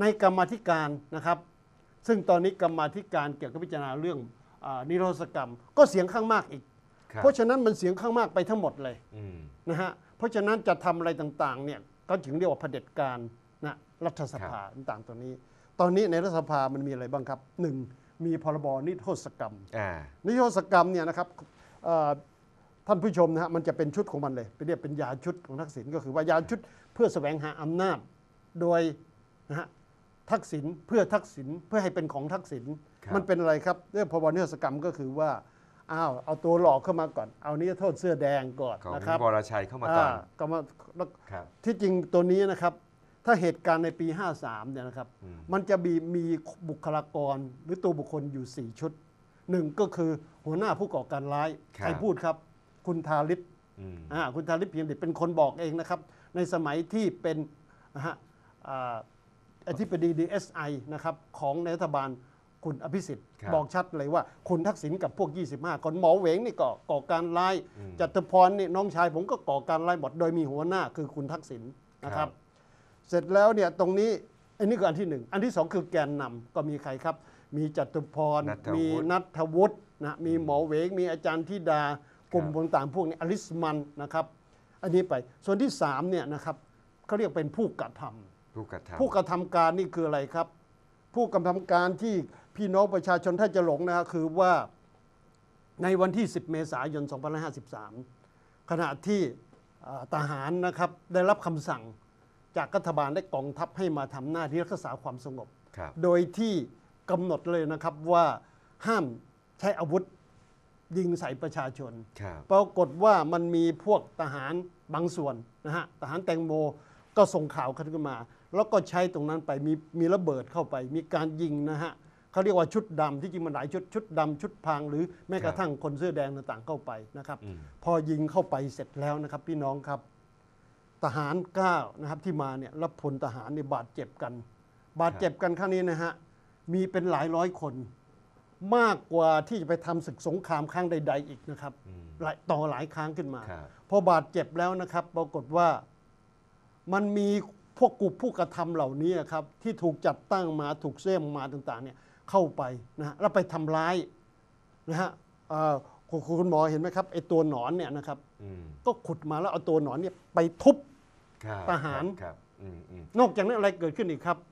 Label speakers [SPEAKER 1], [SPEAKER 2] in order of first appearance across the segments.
[SPEAKER 1] ในกรรมาธิการนะครับ ซึ่งตอนนี้กรรมาธิการเกี่ยวกับพิจารณาเรื่องอานิรโทษกรรม ก็เสียงข้างมากอีก
[SPEAKER 2] ครับ
[SPEAKER 1] เพราะฉะนั้นมันเสียงข้างมากไปทั้งหมดเลย
[SPEAKER 2] อืม
[SPEAKER 1] นะฮะเพราะฉะนั้นจะทำอะไรต่างๆเนี่ยก็ถึงเรียกว่าเผด็จการนะรัฐสภาต่างๆตัวนี้ ตอนนี้ในรัฐสภามันมีอะไรบ้างครับหนึ่งมีพรบนิรโทษกรรม
[SPEAKER 2] อ่า
[SPEAKER 1] นิรโทษกรรมเนี่ยนะครับเอ่อท่านผู้ชมนะฮะมันจะเป็นชุดของมันเลยเป็นเรียกเป็นยาชุดของทักษิณก็คือว่ายาชุดเพื่อแสวงหาอำนาจโดยนะฮะ ทักษิณเพื่อทักษิณเพื่อให้เป็นของทักษิณ
[SPEAKER 2] ครับ
[SPEAKER 1] มันเป็นอะไรครับเรื่องพรบนิรโทษกรรมก็คือว่าอ้าวเอาตัวหลอกเข้ามาก่อน เอานิรโทษเสื้อแดงก่อน
[SPEAKER 2] ของ
[SPEAKER 1] นะครับ
[SPEAKER 2] วรชัยเข้ามาก่อน
[SPEAKER 1] อ่าก็มาแล้ว
[SPEAKER 2] ครับ
[SPEAKER 1] ที่จริงตัวนี้นะครับ ถ้าเหตุการณ์ในปี 53 เนี่ยนะครับ
[SPEAKER 2] อืม
[SPEAKER 1] มันจะมีมีบุคลากรหรือตัวบุคคลอยู่ 4 ชุดหนึ่งก็คือหัวหน้าผู้ก่อการร้าย
[SPEAKER 2] ครับ
[SPEAKER 1] ใครพูดครับ คุณทาริศ
[SPEAKER 2] อืม
[SPEAKER 1] อ่าคุณทาริศเพียงเด็กเป็นคนบอกเองนะครับ ในสมัยที่เป็นนะฮะอ่า อธิบดี DSI นะครับของในรัฐบาลคุณอภิสิทธิ์
[SPEAKER 2] ครับ
[SPEAKER 1] บอกชัดเลยว่าคุณทักษิณกับพวก 25 คนหมอเหวงนี่ก็ก่อการร้าย
[SPEAKER 2] อืม
[SPEAKER 1] จตุพรนี่น้องชายผมก็ก่อการร้ายหมดโดยมีหัวหน้าคือคุณทักษิณนะค
[SPEAKER 2] ครั
[SPEAKER 1] รับ
[SPEAKER 2] บ
[SPEAKER 1] เสร็จแล้วเนี่ยตรงนี้อันนี้คืออันที่หนึ่งอันที่สองคือแกนนำก็มีใครครับ มีจตุพร
[SPEAKER 2] ณัฐวุฒิ
[SPEAKER 1] มีนัทวุฒินะมีหมอเหวง มีอาจารย์ธิดากลุ่ม
[SPEAKER 2] ครับ
[SPEAKER 1] ต่างๆพวกนี้อลิสมันนะครับ อันนี้ไปส่วนที่สามเนี่ยนะครับเขาเรียกเป็นผู้กระทำ
[SPEAKER 2] ผู้กระทำ
[SPEAKER 1] ผู้กระทำการนี่คืออะไรครับ ผู้กระทำการที่พี่น้องประชาชนถ้าจะหลงนะครับคือว่าในวันที่ 10 เมษายน 2553 ขณะที่เอ่อทหารนะครับได้รับคำสั่งจากรัฐบาลได้กองทัพให้มาทำหน้าที่รักษาความสงบ
[SPEAKER 2] ครับ
[SPEAKER 1] โดยที่กำหนดเลยนะครับว่าห้ามใช้อาวุธยิงใส่ประชาชน
[SPEAKER 2] ครับ
[SPEAKER 1] ปรากฏว่ามันมีพวกทหารบางส่วนนะฮะทหารแตงโมก็ส่งข่าวขึ้นมา แล้วก็ใช้ตรงนั้นไปมีมีระเบิดเข้าไป มีการยิงนะฮะเขาเรียกว่าชุดดำที่จริงมันหลายชุดชุดดำชุดพรางหรือแม้กระทั่งคนเสื้อแดงต่างๆเข้าไปนะครับ
[SPEAKER 2] อืม
[SPEAKER 1] พอยิงเข้าไปเสร็จแล้วนะครับพี่น้องครับ ทหารเก้านะครับที่มาเนี่ยรับพลทหารเนี่ยบาดเจ็บกัน บาดเจ็บกันครั้งนี้นะฮะมีเป็นหลายร้อยคนมากกว่าที่จะไปทำศึกสงครามครั้งใด ๆ อีกนะครับ
[SPEAKER 2] อืม
[SPEAKER 1] หลายต่อหลายครั้งขึ้นมา
[SPEAKER 2] ครับ
[SPEAKER 1] พอบาดเจ็บแล้วนะครับ ปรากฏว่ามันมี พวกกลุ่มผู้กระทำเหล่านี้ครับที่ถูกจัดตั้งมาถูกเส้มมาต่างๆเนี่ยเข้าไปนะฮะแล้วไปทำร้ายนะฮะเอ่อคุณคุณหมอเห็นไหมครับไอ้ตัวหนอนเนี่ยนะครับ
[SPEAKER 2] อืม
[SPEAKER 1] ก็ขุดมาแล้วเอาตัวหนอนเนี่ยไปทุบ
[SPEAKER 2] ครับ
[SPEAKER 1] ทหาร
[SPEAKER 2] ครับอืมอืม
[SPEAKER 1] นอกจากนั้นอะไรเกิดขึ้นอีกครับ
[SPEAKER 2] ครับ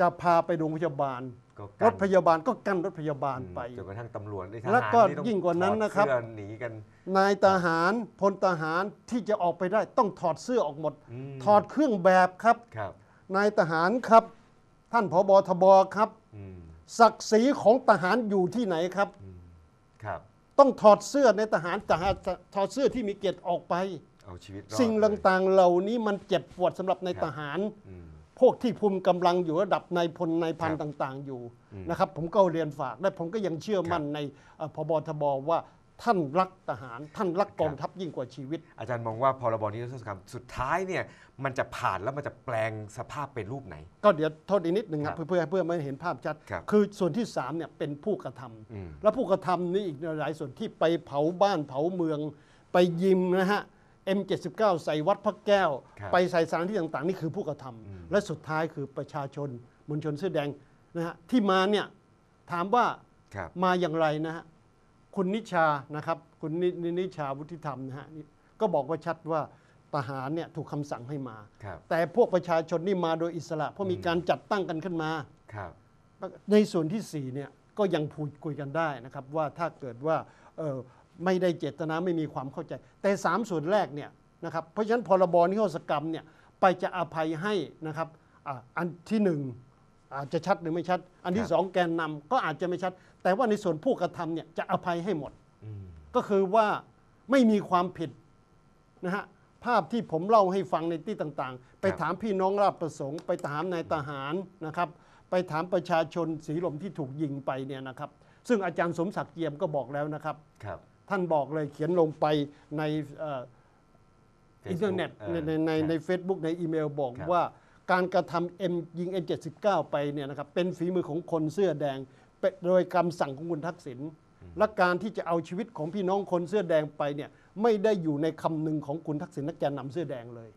[SPEAKER 1] จะพาไปโรงพยาบาล
[SPEAKER 2] ก็
[SPEAKER 1] รถพยาบาลก็กั้นรถพยาบาลไป
[SPEAKER 2] จนกระทั่งตำรวจในท
[SPEAKER 1] แล้ว
[SPEAKER 2] หาร
[SPEAKER 1] ก็
[SPEAKER 2] นี่ต้อง
[SPEAKER 1] ยิ่งกว่านั้นนะครับ
[SPEAKER 2] ถอดเสื้อหนีกัน
[SPEAKER 1] นายทหารพลทหารที่จะออกไปได้ต้องถอดเสื้อออกหมด
[SPEAKER 2] อืม
[SPEAKER 1] ถอดเครื่องแบบครับ
[SPEAKER 2] ครับ
[SPEAKER 1] นายทหารครับ ท่านผบทบครับ
[SPEAKER 2] อืม
[SPEAKER 1] ศักดิ์ศรีของทหารอยู่ที่ไหนครับ
[SPEAKER 2] อืมครับ
[SPEAKER 1] ต้องถอดเสื้อในทหารทหารถอดเสื้อที่มีเกียรติออกไป
[SPEAKER 2] เอาชีวิตรอด
[SPEAKER 1] สิ่ง
[SPEAKER 2] เลย
[SPEAKER 1] ต่างๆเหล่านี้มันเจ็บปวดสำหรับใน
[SPEAKER 2] ครับ
[SPEAKER 1] ทหาร
[SPEAKER 2] อืม
[SPEAKER 1] พวกที่ภูมิกำลังอยู่ระดับนายพลนายพัน
[SPEAKER 2] ครับ
[SPEAKER 1] ต่าง ๆ อยู่
[SPEAKER 2] อืม
[SPEAKER 1] นะครับผมก็เรียนฝากและผมก็ยังเชื่อมั่นในเอ่อพบทบว่าท่านรักทหาร ท่านรักกองทัพยิ่งกว่าชีวิต
[SPEAKER 2] อาจารย์มองว่าพรบนิรโทษกรรมสุดท้ายเนี่ยมันจะผ่านแล้วมันจะแปลงสภาพเป็นรูปไหน
[SPEAKER 1] ก็เดี๋ยวโทษอีกนิดหนึ่ง
[SPEAKER 2] ค
[SPEAKER 1] ค
[SPEAKER 2] รั
[SPEAKER 1] รั
[SPEAKER 2] บบ
[SPEAKER 1] เพื่อเพื่อไม่ให้เห็นภาพชัด
[SPEAKER 2] ครับ
[SPEAKER 1] คือส่วนที่สามเนี่ยเป็นผู้กระทำ
[SPEAKER 2] อืม
[SPEAKER 1] แล้วผู้กระทำนี่อีกหลายส่วนที่ไปเผาบ้านเผาเมือง ไปยิมนะฮะ M79 ใส่วัดพระแก้ว
[SPEAKER 2] ครับ
[SPEAKER 1] ไปใส่สถานที่ต่างๆ นี่คือผู้กระทำ
[SPEAKER 2] อืม
[SPEAKER 1] และสุดท้ายคือประชาชนมวลชนเสื้อแดงนะฮะที่มาเนี่ยถามว่า
[SPEAKER 2] ครับ
[SPEAKER 1] มาอย่างไรนะฮะคุณนิชานะครับ คุณนินินิชาวุฒิธรรมนะฮะนี่ก็บอกว่าชัดว่าทหารเนี่ยถูกคำสั่งให้มา
[SPEAKER 2] ครับ
[SPEAKER 1] แต่พวกประชาชนนี่มาโดยอิสระ เพราะมีการจัดตั้งกันขึ้นมา
[SPEAKER 2] ครับ
[SPEAKER 1] ในส่วนที่4เนี่ยก็ยังพูดคุยกันได้นะครับว่าถ้าเกิดว่าเอ่อ ไม่ได้เจตนาไม่มีความเข้าใจ แต่ 3 ส่วนแรกเนี่ยนะครับเพราะฉะนั้นพรบนิรโทษกรรมเนี่ยไปจะอภัยให้นะครับอ่าอันที่หนึ่งอาจจะชัดหรือไม่ชัด อันที่
[SPEAKER 2] ครับ
[SPEAKER 1] สองแกนนำก็อาจจะไม่ชัด แต่ว่าในส่วนผู้กระทำเนี่ยจะอภัยให้หมด
[SPEAKER 2] อืม
[SPEAKER 1] ก็คือว่าไม่มีความผิดนะฮะภาพที่ผมเล่าให้ฟังในที่ต่างๆ ไปถามพี่น้องราชประสงค์ ไปถามนายทหารนะครับไปถามประชาชนสีลมที่ถูกยิงไปเนี่ยนะครับ ซึ่งอาจารย์สมศักดิ์เจียมก็บอกแล้วนะครับ
[SPEAKER 2] ครับ
[SPEAKER 1] ท่านบอกเลยเขียนลงไปในเอ่อ
[SPEAKER 2] Facebook
[SPEAKER 1] อินเทอร์เน็ต
[SPEAKER 2] เออ
[SPEAKER 1] ในในในใน
[SPEAKER 2] ครับ
[SPEAKER 1] Facebook ในอีเมลบอก
[SPEAKER 2] ครับ
[SPEAKER 1] ว่าการกระทำเอ็มยิง M79 ไปเนี่ยนะครับเป็นฝีมือของคนเสื้อแดงเป็นโดยคำสั่งของคุณทักษิณและการที่จะเอาชีวิตของพี่น้องคนเสื้อแดงไปเนี่ยไม่ได้อยู่ในคำนึงของคุณทักษิณและแกนนำเสื้อแดงเลย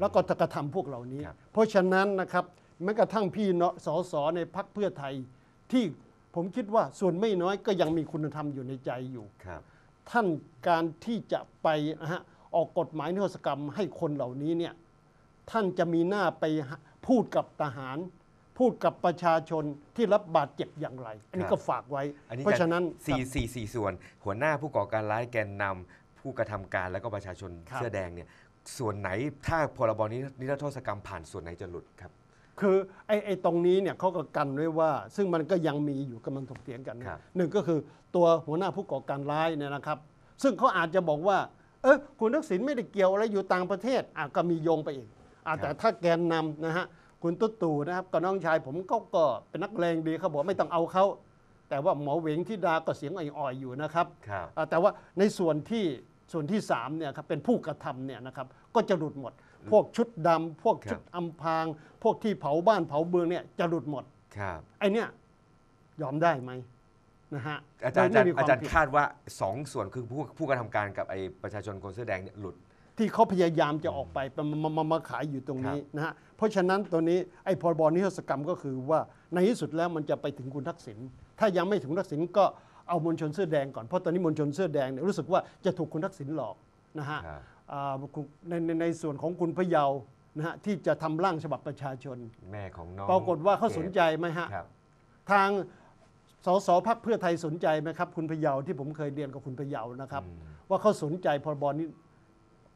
[SPEAKER 1] แล้วก็กระทำพวกเหล่านี้
[SPEAKER 2] ครับ
[SPEAKER 1] เพราะฉะนั้นนะครับแม้กระทั่งพี่เนาะสสในพักเพื่อไทยที่ ผมคิดว่าส่วนไม่น้อยก็ยังมีคุณธรรมอยู่ในใจอยู่
[SPEAKER 2] ครับ
[SPEAKER 1] ท่านการที่จะไปนะฮะออกกฎหมายนิรโทษกรรมให้คนเหล่านี้เนี่ยท่านจะมีหน้าไปพูดกับทหาร พูดกับประชาชนที่รับบาดเจ็บอย่างไร อันนี้
[SPEAKER 2] ครับ
[SPEAKER 1] ก็ฝากไว้
[SPEAKER 2] อันนี้
[SPEAKER 1] เพราะฉะนั้น
[SPEAKER 2] สี่สี่สี่ส่วน หัวหน้าผู้ก่อการร้ายแกนนำผู้กระทำการแล้วก็ประชาชน
[SPEAKER 1] ครับ
[SPEAKER 2] เสื้อแดงเนี่ยส่วนไหนถ้าพรบนี้นิรโทษกรรมผ่านส่วนไหนจะหลุดครับ
[SPEAKER 1] คือไอ้ไอ้ตรงนี้เนี่ยเขาก็กันไว้ว่า ซึ่งมันก็ยังมีอยู่กำลังถกเถียงกันนะครับ หนึ่งก็คือตัวหัวหน้าผู้ก่อการร้ายเนี่ยนะครับ ซึ่งเขาอาจจะบอกว่า เออคุณทักษิณไม่ได้เกี่ยวอะไรอยู่ต่างประเทศอะก็มีโยงไปอีกอะแต่ถ้าแกนนำนะฮะคุณตุ๊ตู่นะครับกับน้องชายผมก็ก็เป็นนักเลงดีเขาบอกไม่ต้องเอาเขาแต่ว่าหมอเหวงที่ดาก็เสียงอ่อยๆอยู่นะครับ
[SPEAKER 2] ครับ
[SPEAKER 1] อ่าแต่ว่าในส่วนที่ส่วนที่3เนี่ยครับเป็นผู้กระทำเนี่ยนะครับก็จะหลุดหมด พวกชุดดำพวกชุดอำพราง พวกที่เผาบ้านเผาเมืองเนี่ยจะหลุดหมด
[SPEAKER 2] ครับ
[SPEAKER 1] ไอเนี่ยยอมได้ไหมนะฮะ
[SPEAKER 2] อาจารย์
[SPEAKER 1] โด
[SPEAKER 2] อาจาร
[SPEAKER 1] ไม่มี
[SPEAKER 2] ย์
[SPEAKER 1] คว
[SPEAKER 2] อาจารย์
[SPEAKER 1] ผิด
[SPEAKER 2] คาดว่าสองส่วนคือผู้ผู้กระทำการกับไอ้ประชาชนคนเสื้อแดงเนี่ยหลุด
[SPEAKER 1] ที่เขาพยายามจะออกไปมามามามาขายอยู่ตรงนี้นะฮะเพราะฉะนั้นตัวนี้ไอ้พรบนิรโทษกรรมก็คือว่าในที่สุดแล้วมันจะไปถึงคุณทักษิณถ้ายังไม่ถึงคุณทักษิณก็เอามวลชนเสื้อแดงก่อนเพราะตอนนี้มวลชนเสื้อแดงเนี่ยรู้สึกว่าจะถูกคุณทักษิณหลอกนะฮะ
[SPEAKER 2] ครับ
[SPEAKER 1] อ่า ในในในส่วนของคุณพะเยานะฮะที่จะทำร่างฉบับประชาชน
[SPEAKER 2] แม่ของน้อง
[SPEAKER 1] ปรากฏว่าเขาสนใจไหมฮะ
[SPEAKER 2] ครับ
[SPEAKER 1] ทางสสพักเพื่อไทยสนใจไหมครับ คุณพะเยาที่ผมเคยเรียนกับคุณพะเยานะครับ
[SPEAKER 2] อืม
[SPEAKER 1] ว่าเขาสนใจพรบนี้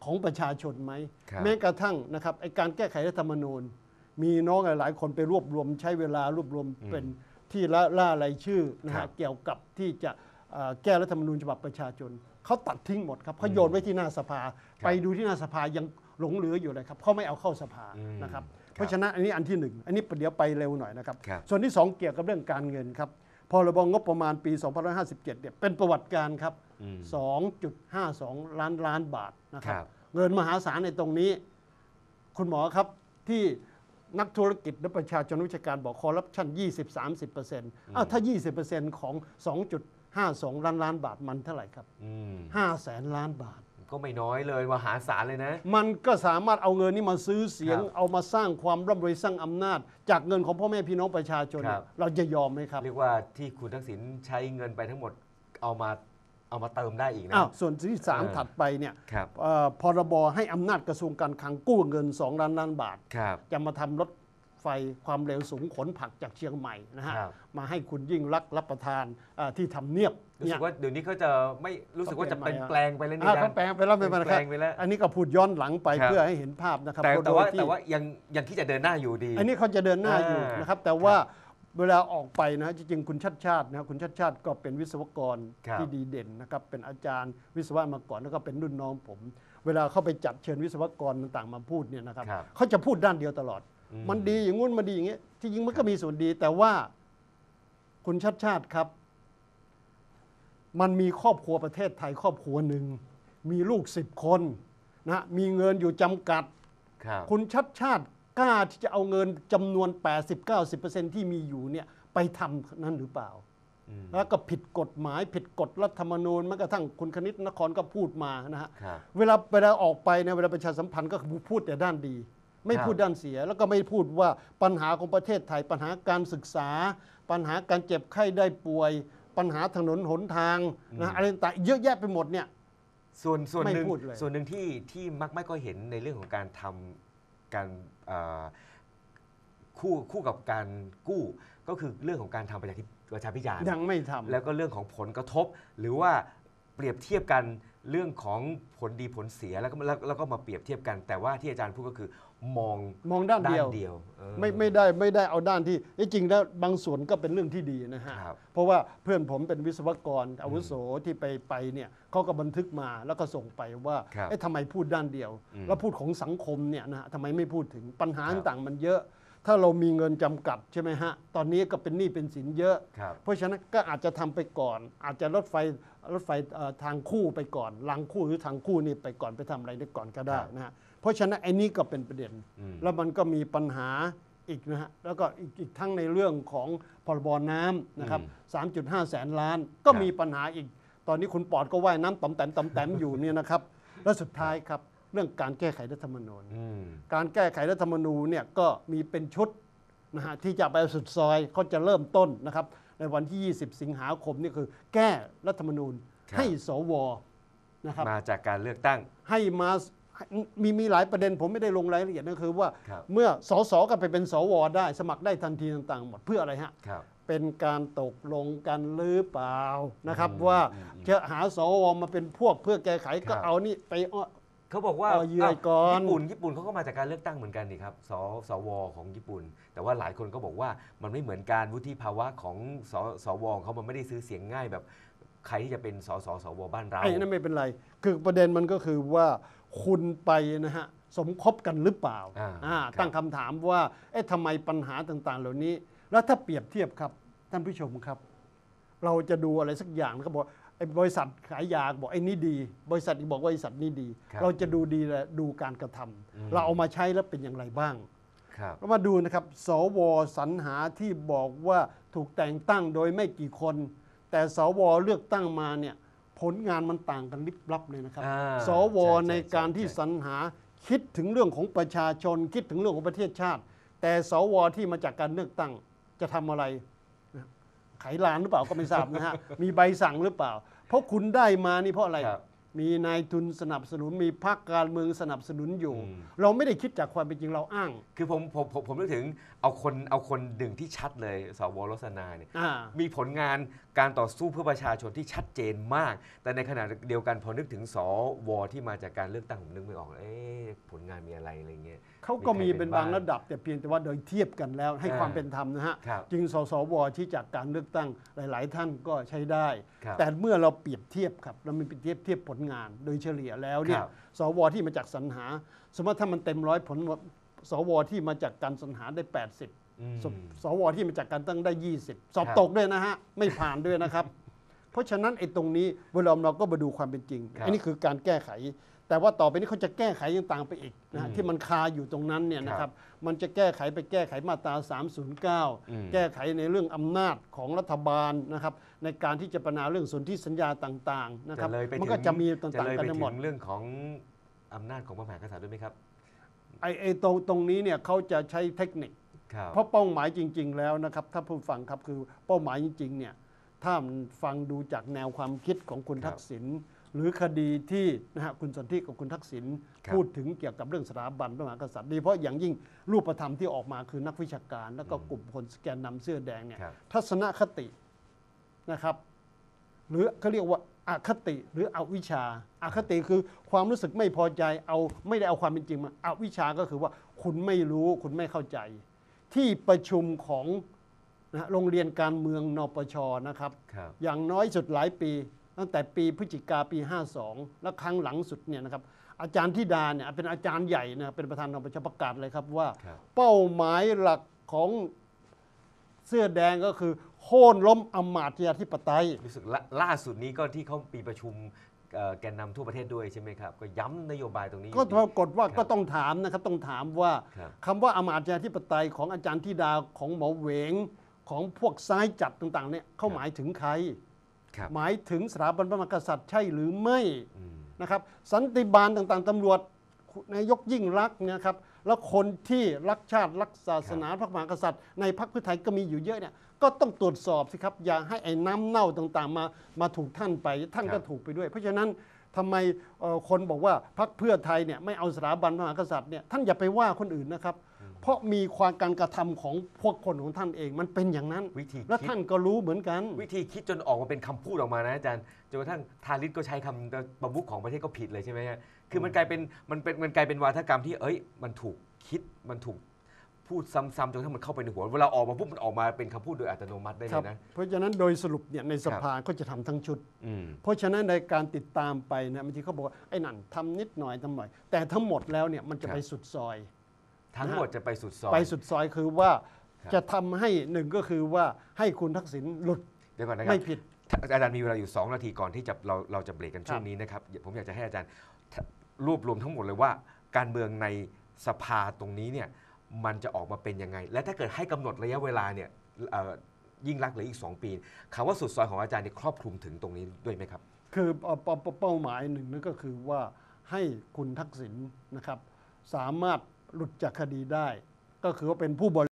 [SPEAKER 1] ของประชาชนไหม
[SPEAKER 2] ครับ
[SPEAKER 1] แม้กระทั่งนะครับไอการแก้ไขรัฐธรรมนูญ มีน้องหลาย ๆ คนไปรวบรวมใช้เวลารวบรวมเป็นที่ละล่ารายชื่อนะ
[SPEAKER 2] ครั
[SPEAKER 1] ฮะ
[SPEAKER 2] บ
[SPEAKER 1] เกี่ยวกับที่จะเอ่อแก้รัฐธรรมนูญฉบับประชาชน เขาตัดทิ้งหมดครับเขาโยนไว้ที่หน้าสภา ไปดูที่หน้าสภายังหลงเหลืออยู่เลยครับเขาไม่เอาเข้าสภา
[SPEAKER 2] อืม
[SPEAKER 1] นะครับ
[SPEAKER 2] ครับ
[SPEAKER 1] เพราะฉะนั้นอันนี้อันที่หนึ่งอันนี้เดี๋ยวไปเร็วหน่อยนะครับ
[SPEAKER 2] ครับ
[SPEAKER 1] ส่วนที่สองเกี่ยวกับเรื่องการเงินครับพรบงบประมาณปี 2557เนี่ยเป็นประวัติการครับ
[SPEAKER 2] อืม
[SPEAKER 1] 2.52 ล้านล้านบาทนะครั
[SPEAKER 2] ครับ บ
[SPEAKER 1] เงินมหาศาลในตรงนี้ คุณหมอครับที่นักธุรกิจและประชาชนวิชาการบอกคอร์รัปชัน 20-30%อ้าวถ้า 20%ของ 2.52 ล้านล้านบาทมันเท่าไหร่ครับ
[SPEAKER 2] อืม
[SPEAKER 1] 5แสนล้านบาท
[SPEAKER 2] ก็ไม่น้อยเลยมหาศาลเลยนะ
[SPEAKER 1] มันก็สามารถเอาเงินนี้มาซื้อเสียง
[SPEAKER 2] ครับ
[SPEAKER 1] เอามาสร้างความร่ำรวยสร้างอำนาจ จากเงินของพ่อแม่พี่น้องประชาชน
[SPEAKER 2] ครับ
[SPEAKER 1] เราจะยอมไหมครับ
[SPEAKER 2] เรียกว่าที่คุณทักษิณใช้เงินไปทั้งหมดเอามาเอามาเติมได้อีกนะ
[SPEAKER 1] อ้าวส่วนที่สาม
[SPEAKER 2] เออ
[SPEAKER 1] ถัดไปเนี่ย
[SPEAKER 2] ครับ
[SPEAKER 1] เอ่อพรบให้อำนาจกระทรวงการคลังกู้เงิน 2 ล้านล้านบาท
[SPEAKER 2] ครับ
[SPEAKER 1] จะมาทำรถ ไฟความเร็วสูงขนผักจากเชียงใหม่นะฮะ
[SPEAKER 2] ครับ
[SPEAKER 1] มาให้คุณยิ่งรักษณ์รับประทานอ่าที่ทำเนียบ
[SPEAKER 2] รู้
[SPEAKER 1] เนี่
[SPEAKER 2] สึ
[SPEAKER 1] ย
[SPEAKER 2] กว่าเดี๋ยวนี้เขาจะไม่รู้สึกว่าจะเป็น
[SPEAKER 1] เขา
[SPEAKER 2] แป
[SPEAKER 1] เป
[SPEAKER 2] ล
[SPEAKER 1] ลี่ย
[SPEAKER 2] ง
[SPEAKER 1] น
[SPEAKER 2] ไปแล้ว
[SPEAKER 1] อ่า
[SPEAKER 2] นี่นะ
[SPEAKER 1] เขาแปลงไปแล้วไม่เป็นไร
[SPEAKER 2] แป
[SPEAKER 1] ค
[SPEAKER 2] ล
[SPEAKER 1] รับ
[SPEAKER 2] งไปแล้ว
[SPEAKER 1] อันนี้ก็พูดย้อนหลังไป
[SPEAKER 2] ครับ
[SPEAKER 1] เพื่อให้เห็นภาพนะครับ
[SPEAKER 2] แต่แต่ว่า
[SPEAKER 1] โดยที่
[SPEAKER 2] แต่ว่ายังยังที่จะเดินหน้าอยู่ดี
[SPEAKER 1] อันนี้เขาจะเดินหน้าอยู่
[SPEAKER 2] อ่าน
[SPEAKER 1] นะครับ แต่ว่าเวลาออกไปนะจริงๆคุณชัดชาตินะคุณชัดชาติก็เป็นวิศวกร
[SPEAKER 2] ครับ
[SPEAKER 1] ที่ดีเด่นนะครับเป็นอาจารย์วิศวะมาก่อนแล้วก็เป็นรุ่นน้องผม เวลาเข้าไปจัดเชิญวิศวกรต่างๆมาพูดเนี่ยนะครับ
[SPEAKER 2] ครับ
[SPEAKER 1] เขาจะพูดด้านเดียวตลอด
[SPEAKER 2] อื ม
[SPEAKER 1] มันดีอย่างงู้นมันดีอย่างเงี้ยที่จริงมันก็มีส่วนดี แต่ว่าคุณชัดชาติครับ มันมีครอบครัวประเทศไทยครอบครัวหนึ่ง มีลูกสิบคนนะมีเงินอยู่จำกัด
[SPEAKER 2] ครับ
[SPEAKER 1] คุณชัดชาติกล้าที่จะเอาเงินจำนวน 80-90%ที่มีอยู่เนี่ยไปทำนั่นหรือเปล่า
[SPEAKER 2] อืม
[SPEAKER 1] แล้วก็ผิดกฎหมายผิดกฎรัฐธรรมนูญแม้กระทั่งคุณคณิตนครก็พูดมานะฮะ
[SPEAKER 2] ครับ
[SPEAKER 1] เวลาเวลาออกไปเนี่ยเวลาประชาสัมพันธ์ก็พูดแต่ด้านดี ไม่
[SPEAKER 2] ครับ
[SPEAKER 1] พูดด้านเสีย แล้วก็ไม่พูดว่าปัญหาของประเทศไทย ปัญหาการศึกษา ปัญหาการเจ็บไข้ได้ป่วย ปัญหาถนนหนทางนะอะไรต่างๆเยอะแยะไปหมดเนี่ย
[SPEAKER 2] ส่วนส่วนหนึ่ง
[SPEAKER 1] ไม่พูดเลย
[SPEAKER 2] ส่วนหนึ่งที่ที่มักไม่ก็เห็นในเรื่องของการทำการเอ่อคู่คู่กับการกู้ก็คือเรื่องของการทำประชาธิประชาพิจารณ์
[SPEAKER 1] ยังไม่ทำ
[SPEAKER 2] แล้วก็เรื่องของผลกระทบ หรือว่าเปรียบเทียบกันเรื่องของผลดีผลเสียแล้วก็แล้วแล้วก็มาเปรียบเทียบกัน แต่ว่าที่อาจารย์พูดก็คือ มอง
[SPEAKER 1] มองด้าน
[SPEAKER 2] ด้า
[SPEAKER 1] เดีย
[SPEAKER 2] น
[SPEAKER 1] ว
[SPEAKER 2] เดียวเออ
[SPEAKER 1] ไม่ไม่ได้ไม่ได้เอาด้านที่เอ้จริงแล้วบางส่วนก็เป็นเรื่องที่ดีนะฮะ
[SPEAKER 2] ครับ
[SPEAKER 1] เพราะว่าเพื่อนผมเป็นวิศวกรอาวุโสที่ไปไปเนี่ยเขาก็บันทึกมาแล้วก็ส่งไปว่า
[SPEAKER 2] ครับ
[SPEAKER 1] เอ๊ะทำไมพูดด้านเดียว
[SPEAKER 2] อืม
[SPEAKER 1] แล้วพูดของสังคมเนี่ยนะฮะทำไมไม่พูดถึงปัญหา
[SPEAKER 2] ครับ
[SPEAKER 1] ต่างๆมันเยอะ ถ้าเรามีเงินจำกัดใช่ไหมฮะ ตอนนี้ก็เป็นหนี้เป็นสินเยอะ
[SPEAKER 2] ครับ
[SPEAKER 1] เพราะฉะนั้นก็อาจจะทำไปก่อน อาจจะรถไฟรถไฟเอ่อทางคู่ไปก่อนรางคู่หรือทางคู่นี่ไปก่อนไปทำอะไรได้ก่อนก็ได้
[SPEAKER 2] ครับ
[SPEAKER 1] นะฮะ เพราะฉะนั้นไอ้นี่ก็เป็นประเด็น
[SPEAKER 2] อืม
[SPEAKER 1] แล้วมันก็มีปัญหาอีกนะฮะแล้วก็อีกอีกทั้งในเรื่องของพรบน้ำนะครับ 3.5 แสนล้าน ก็
[SPEAKER 2] ครับ
[SPEAKER 1] มีปัญหาอีก ตอนนี้คุณปอดก็ว่ายน้ำต่ำแต้มต่ำแต้มอยู่เนี่ยนะครับ แล้วสุดท้ายครับเรื่องการแก้ไขรัฐธรรมนูญ
[SPEAKER 2] อืม
[SPEAKER 1] การแก้ไขรัฐธรรมนูญเนี่ยก็มีเป็นชุดนะฮะที่จะไปสุดซอยเขาจะเริ่มต้นนะครับ ในวันที่ 20 สิงหาคมนี่คือ แก้รัฐธรรมนูญ
[SPEAKER 2] ครับ
[SPEAKER 1] ให้สวนะครับ
[SPEAKER 2] มาจากการเลือกตั้ง
[SPEAKER 1] ให้มา มีมีหลายประเด็นผมไม่ได้ลงรายละเอียดนะคือว่า
[SPEAKER 2] ครับ
[SPEAKER 1] เมื่อสสก็ไปเป็นสวได้ สมัครได้ทันทีต่างๆ หมดเพื่ออะไรฮะ
[SPEAKER 2] ครับ
[SPEAKER 1] เป็นการตกลงกันหรือเปล่านะครับ
[SPEAKER 2] อืม
[SPEAKER 1] ว่า
[SPEAKER 2] อืมอืม
[SPEAKER 1] จะหาสวมาเป็นพวกเพื่อแก้ไขก็
[SPEAKER 2] ครับ
[SPEAKER 1] เอานี่ไปอ้อ
[SPEAKER 2] เขาบอกว่า
[SPEAKER 1] เอาเหยื่อก่อน
[SPEAKER 2] ญี่ปุ่นญี่ปุ่นเขาก็มาจากการเลือกตั้งเหมือนกันนี่ครับสสวของญี่ปุ่น แต่ว่าหลายคนก็บอกว่ามันไม่เหมือนการวุฒิภาวะของสสวของเขามันไม่ได้ซื้อเสียงง่ายแบบใครที่จะเป็นสสสวบ้านเรา
[SPEAKER 1] ไอ้นั่นไม่เป็นไร คือประเด็นมันก็คือว่า คุณไปนะฮะสมคบกันหรือเปล่า
[SPEAKER 2] อ่า
[SPEAKER 1] อ่า
[SPEAKER 2] ครับ
[SPEAKER 1] ตั้งคำถามว่าเอ๊ะทำไมปัญหาต่างๆ เหล่านี้ แล้วถ้าเปรียบเทียบครับท่านผู้ชมครับ เราจะดูอะไรสักอย่างเขาบอกไอ้บริษัทขายยาบอกไอ้นี่ดี บริษัทอีกบอกว่าบริษัทนี้ดี
[SPEAKER 2] ครับ
[SPEAKER 1] เราจะดูดีและดูการกระทำ
[SPEAKER 2] อืม
[SPEAKER 1] เราเอามาใช้แล้วเป็นอย่างไรบ้าง
[SPEAKER 2] ครับ
[SPEAKER 1] เรามาดูนะครับ สวสรรหาที่บอกว่าถูกแต่งตั้งโดยไม่กี่คน แต่สวเลือกตั้งมาเนี่ย ผลงานมันต่างกันลิบลับเลยนะครับ
[SPEAKER 2] อ่า
[SPEAKER 1] สว
[SPEAKER 2] ใช่ใช่
[SPEAKER 1] ในการที่
[SPEAKER 2] ใช่
[SPEAKER 1] สรรหาคิดถึงเรื่องของประชาชน คิดถึงเรื่องของประเทศชาติ แต่สวที่มาจากการเลือกตั้งจะทำอะไรนะไขลานหรือเปล่าก็ไม่ทราบนะฮะ มีใบสั่งหรือเปล่า เพราะคุณได้มานี่เพราะอะไร
[SPEAKER 2] ครับ
[SPEAKER 1] มีนายทุนสนับสนุนมีพรรคการเมืองสนับสนุนอยู่
[SPEAKER 2] อืม
[SPEAKER 1] เราไม่ได้คิดจากความเป็นจริงเราอ้าง
[SPEAKER 2] คือผมผมผมผมนึกถึงเอาคนเอาคนดึงที่ชัดเลยสวรสนาเนี่ย
[SPEAKER 1] อ่า
[SPEAKER 2] มีผลงานการต่อสู้เพื่อประชาชนที่ชัดเจนมาก แต่ในขณะเดียวกันพอนึกถึงสวที่มาจากการเลือกตั้งผมนึกไม่ออกเอ๊ะผลงานมีอะไรอะไรเงี้ย
[SPEAKER 1] เขาก็มี
[SPEAKER 2] มีใคร
[SPEAKER 1] เป็น
[SPEAKER 2] เป็น
[SPEAKER 1] บาง
[SPEAKER 2] บ้าง
[SPEAKER 1] ระดับ แต่เพียงแต่ว่าโดยเทียบกันแล้วให้
[SPEAKER 2] อ่า
[SPEAKER 1] ความเป็นธรรมนะฮะ
[SPEAKER 2] ครับ
[SPEAKER 1] จึงสสวที่จากการเลือกตั้งหลาย ๆ ท่านก็ใช้ได้
[SPEAKER 2] ครับ
[SPEAKER 1] แต่เมื่อเราเปรียบเทียบครับเรามีเปรียบเทียบเทียบผลงาน โดยเฉลี่ยแล้วเนี่
[SPEAKER 2] ค
[SPEAKER 1] ย
[SPEAKER 2] รับ
[SPEAKER 1] สวที่มาจากสรรหา สมมติถ้ามันเต็มร้อยผลสวที่มาจากการสรรหาได้ 80
[SPEAKER 2] อืม
[SPEAKER 1] สสวที่มาจากการตั้งได้ 20 สอบ
[SPEAKER 2] ครับ
[SPEAKER 1] ตกด้วยนะฮะ ไม่ผ่านด้วยนะครับ เพราะฉะนั้นไอ้ตรงนี้เวลาเราก็มาดูความเป็นจริง
[SPEAKER 2] ครับ
[SPEAKER 1] อันนี้คือการแก้ไข แต่ว่าต่อไปนี้เขาจะแก้ไขยังต่างไปอีกนะฮะ
[SPEAKER 2] อืม
[SPEAKER 1] ที่มันคาอยู่ตรงนั้นเนี่ยนะค
[SPEAKER 2] ครั
[SPEAKER 1] รับ
[SPEAKER 2] บ
[SPEAKER 1] มันจะแก้ไขไปแก้ไขมาตรา
[SPEAKER 2] อืม
[SPEAKER 1] 309 แก้ไขในเรื่องอำนาจของรัฐบาลนะครับในการที่จะประนาเรื่องสนธิสัญญาต่างๆนะครับ
[SPEAKER 2] จะเลยไป
[SPEAKER 1] มัน
[SPEAKER 2] ถึง
[SPEAKER 1] ก็จะมีต่าง
[SPEAKER 2] จะเลย
[SPEAKER 1] ๆกัน
[SPEAKER 2] ไป
[SPEAKER 1] ทั้ง
[SPEAKER 2] ถึ
[SPEAKER 1] หมด
[SPEAKER 2] งเรื่องของอำนาจของพระมหากษัตริย์ด้วยไหมครับ
[SPEAKER 1] ไอ้ไอ้ตรงตรงนี้เนี่ยเขาจะใช้เทคนิค
[SPEAKER 2] ครับ
[SPEAKER 1] เพราะเป้าหมายจริง ๆ แล้วนะครับ ถ้าผู้ฟังครับคือเป้าหมายจริงๆเนี่ยถ้ามันฟังดูจากแนวความคิดของคุณ
[SPEAKER 2] ครับ
[SPEAKER 1] ทักษิณ หรือคดีที่นะฮะคุณสนธิกับคุณทักษิณ
[SPEAKER 2] ครับ
[SPEAKER 1] พูดถึงเกี่ยวกับเรื่องสถาบันพระมหากษัตริย์โดยเฉพาะอย่างยิ่งรูปธรรมที่ออกมาคือนักวิชาการ แล้วก็
[SPEAKER 2] อืม
[SPEAKER 1] กลุ่มคนสแกนนำเสื้อแดงเนี่ย
[SPEAKER 2] ครับ
[SPEAKER 1] ทัศนคตินะครับ หรือเขาเรียกว่าอาคติหรืออวิชชาอาคติคือความรู้สึกไม่พอใจเอาไม่ได้เอาความเป็นจริงมาอวิชชาก็คือว่าคุณไม่รู้คุณไม่เข้าใจ ที่ประชุมของนะฮะโรงเรียนการเมืองนปชนะครับ
[SPEAKER 2] ครับ
[SPEAKER 1] อย่างน้อยสุดหลายปี ตั้งแต่ปีพฤศจิกาปี 52 และครั้งหลังสุดเนี่ยนะครับอาจารย์ธิดาเนี่ยเป็นอาจารย์ใหญ่นะเป็นประธานนปชประกาศเลยครับว่า
[SPEAKER 2] ครับ
[SPEAKER 1] เป้าหมายหลักของเสื้อแดงก็คือโค่นล้มอำมาตยาธิปไตย
[SPEAKER 2] รู้สึกละล่าสุดนี้ก็ที่เขาปีประชุมเอ่อแกนนำทั่วประเทศด้วยใช่ไหมครับ ก็ย้ำนโยบายตรงนี้
[SPEAKER 1] ก็
[SPEAKER 2] อยู่
[SPEAKER 1] ปรากฏว่า
[SPEAKER 2] ครับ
[SPEAKER 1] ก็ต้องถามนะครับต้องถามว่า
[SPEAKER 2] ครับ
[SPEAKER 1] คำว่าอำมาตยาธิปไตยของอาจารย์ธิดาของหมอเหวงของพวกซ้ายจัดต่างๆเนี่ยเขาหมายถึงใคร
[SPEAKER 2] ครับ
[SPEAKER 1] หมายถึงสถาบันพระมหากษัตริย์ใช่หรือไม่
[SPEAKER 2] อืม
[SPEAKER 1] นะครับสันติบาลต่างๆตำรวจนายกยิ่งรักษณ์เนะครับแล้วคนที่รักชาติรักศาสนาพระมหากษัตริย์ ในพรรคเพื่อไทยก็มีอยู่เยอะเนี่ยก็ต้องตรวจสอบสิครับอย่าให้ไอ้น้ำเน่าต่างๆ มามาถูกท่านไปท่าน
[SPEAKER 2] ครั
[SPEAKER 1] ก็
[SPEAKER 2] บ
[SPEAKER 1] ถูกไปด้วย เพราะฉะนั้นทำไมเอ่อคนบอกว่าพรรคเพื่อไทยเนี่ยไม่เอาสถาบันพระมหากษัตริย์เนี่ยท่านอย่าไปว่าคนอื่นนะครับ เพราะมีความการกระทำของพวกคนของท่านเองมันเป็นอย่างนั้น
[SPEAKER 2] วิธี
[SPEAKER 1] และ
[SPEAKER 2] คิด
[SPEAKER 1] ท่านก็รู้เหมือนกัน
[SPEAKER 2] วิธีคิดจนออกมาเป็นคำพูดออกมานะอาจารย์จนกระทั่งทาริสก็ใช้คำประมุขของประเทศก็ผิดเลยใช่ไหมฮะคือมันกลายเป็นมันเป็นมันกลายเป็นวาทกรรมที่เอ้ย มันถูกคิดมันถูกพูดซ้ำๆจนกระทั่งมันเข้าไปในหัว เวลาออกมาปุ๊บมันออกมาเป็นคำพูดโดยอัตโนมัติได้เล
[SPEAKER 1] ครับ
[SPEAKER 2] ยนะ
[SPEAKER 1] เพราะฉะนั้นโดยสรุปเนี่ยในสภาก็จะทำทั้งชุด
[SPEAKER 2] อืม
[SPEAKER 1] เพราะฉะนั้นในการติดตามไปเนี่ยบางทีเขาบอกว่าไอ้นั่นทำนิดหน่อยทำหน่อย แต่ทั้งหมดแล้วเนี่ยมันจะ
[SPEAKER 2] ครับ
[SPEAKER 1] ไปสุดซอย
[SPEAKER 2] ทั้งหมดจะไปสุดซอย
[SPEAKER 1] ไปสุดซอยคือว่า
[SPEAKER 2] ครับ
[SPEAKER 1] จะทำให้หนึ่งก็คือว่าให้คุณทักษิณหลุด
[SPEAKER 2] เดี๋ยวก่อนนะครับ
[SPEAKER 1] ไม่ผิด
[SPEAKER 2] อาจารย์มีเวลาอยู่ 2 นาทีก่อนที่จะเราเราจะเบรกกันช่ว
[SPEAKER 1] ค
[SPEAKER 2] ง
[SPEAKER 1] รับ
[SPEAKER 2] นี้นะครับ ผมอยากจะให้อาจารย์รวบรวมทั้งหมดเลยว่า การเมืองในสภาตรงนี้เนี่ยมันจะออกมาเป็นยังไง และถ้าเกิดให้กำหนดระยะเวลาเนี่ยเอ่อยิ่งรักษณ์เหลืออีก 2 ปีคำว่าสุดซอยของอาจารย์เนี่ยครอบคลุมถึงตรงนี้ด้วยไหมครับ
[SPEAKER 1] คือเอ่อเป้าเป้าเป้าหมายหนึ่งนั่นก็คือว่าให้คุณทักษิณนะครับ สามารถ หลุดจากคดีได้ก็คือว่าเป็นผู้บริ